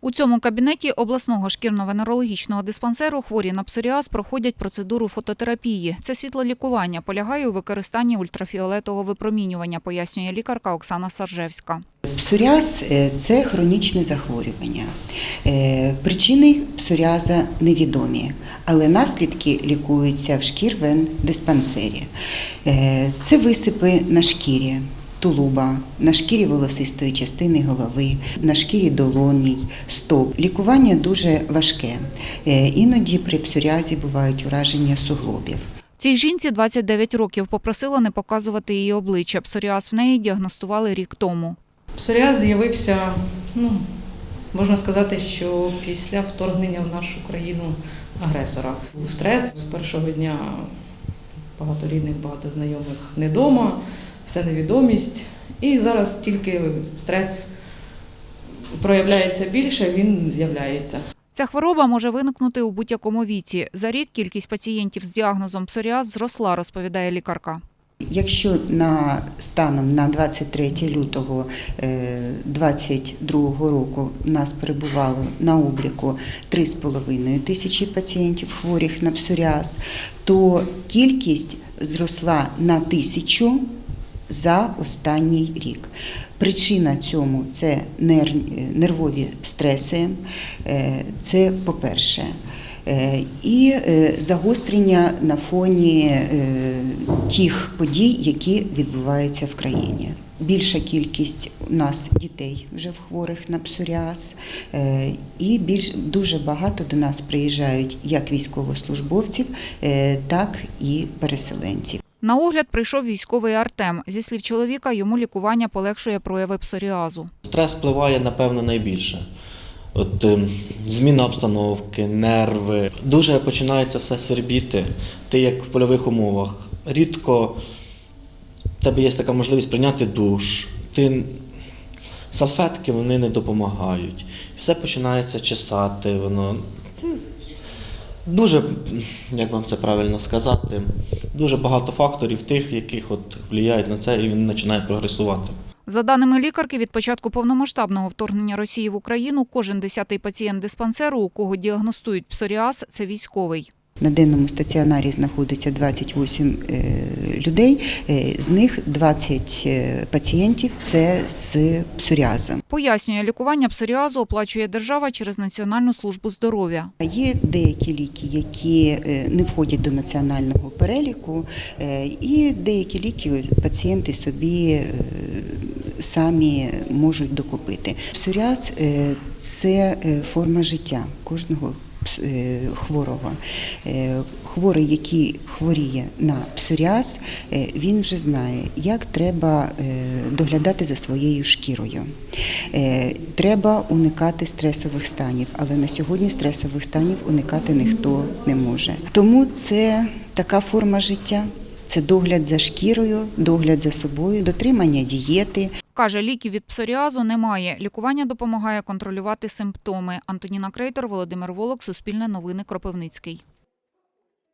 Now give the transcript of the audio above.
У цьому кабінеті обласного шкірно-венерологічного диспансеру хворі на псоріаз проходять процедуру фототерапії. Це світлолікування полягає у використанні ультрафіолетового випромінювання, пояснює лікарка Оксана Саржевська. Псоріаз е, – це хронічне захворювання. Е, Причини псоріаза невідомі, але наслідки лікуються в шкір-вен-диспансері. Е, Це висипи на шкірі. Тулуба, на шкірі волосистої частини голови, на шкірі долоній, стоп. Лікування дуже важке. Е, Іноді при псоріазі бувають ураження суглобів. Цій жінці 29 років попросила не показувати її обличчя. Псоріаз в неї діагностували рік тому. Псоріаз з'явився, ну, можна сказати, що після вторгнення в нашу країну агресора. Був стрес з першого дня багато рідних, багато знайомих не вдома, все невідомість. І зараз тільки стрес проявляється більше, він з'являється. Ця хвороба може виникнути у будь-якому віці. За рік кількість пацієнтів з діагнозом псоріаз зросла, розповідає лікарка. Якщо на станом на 23 лютого 2022 року в нас перебувало на обліку 3,5 тисячі пацієнтів хворих на псоріаз, то кількість зросла на тисячу за останній рік. Причина цьому це нер- нервові стреси, е, це по-перше. Е, І е, загострення на фоні тих подій, які відбуваються в країні. Більша кількість у нас дітей вже в хворих на псоріаз, і більш дуже багато до нас приїжджають як військовослужбовців, так і переселенців. На огляд прийшов військовий Артем. Зі слів чоловіка, йому лікування полегшує прояви псоріазу. Стрес впливає, напевно, найбільше. От ем, зміна обстановки, нерви. Дуже починається все свербіти. Ти як в польових умовах. Рідко в тебе є така можливість прийняти душ. Ти... Салфетки вони не допомагають. Все починається чесати, воно. Дуже, як вам це правильно сказати, дуже багато факторів тих, яких от впливають на це, і він починає прогресувати. За даними лікарки, від початку повномасштабного вторгнення Росії в Україну кожен десятий пацієнт диспансеру, у кого діагностують псоріаз, це військовий. На денному стаціонарі знаходиться 28 е, людей, е, з них 20 е, пацієнтів це з псоріазом. Пояснює, лікування псоріазу оплачує держава через Національну службу здоров'я. Є деякі ліки, які не входять до національного переліку, і деякі ліки пацієнти собі самі можуть докупити. Псоріаз це форма життя кожного хворого. Е, Хворий, який хворіє на псоріаз, е, він вже знає, як треба е, доглядати за своєю шкірою. Е, Треба уникати стресових станів, але на сьогодні стресових станів уникати ніхто не може. Тому це така форма життя. Це догляд за шкірою, догляд за собою, дотримання дієти, Каже, ліків від псоріазу немає. Лікування допомагає контролювати симптоми. Антоніна Крейтор, Володимир Волок, Суспільне новини, Кропивницький.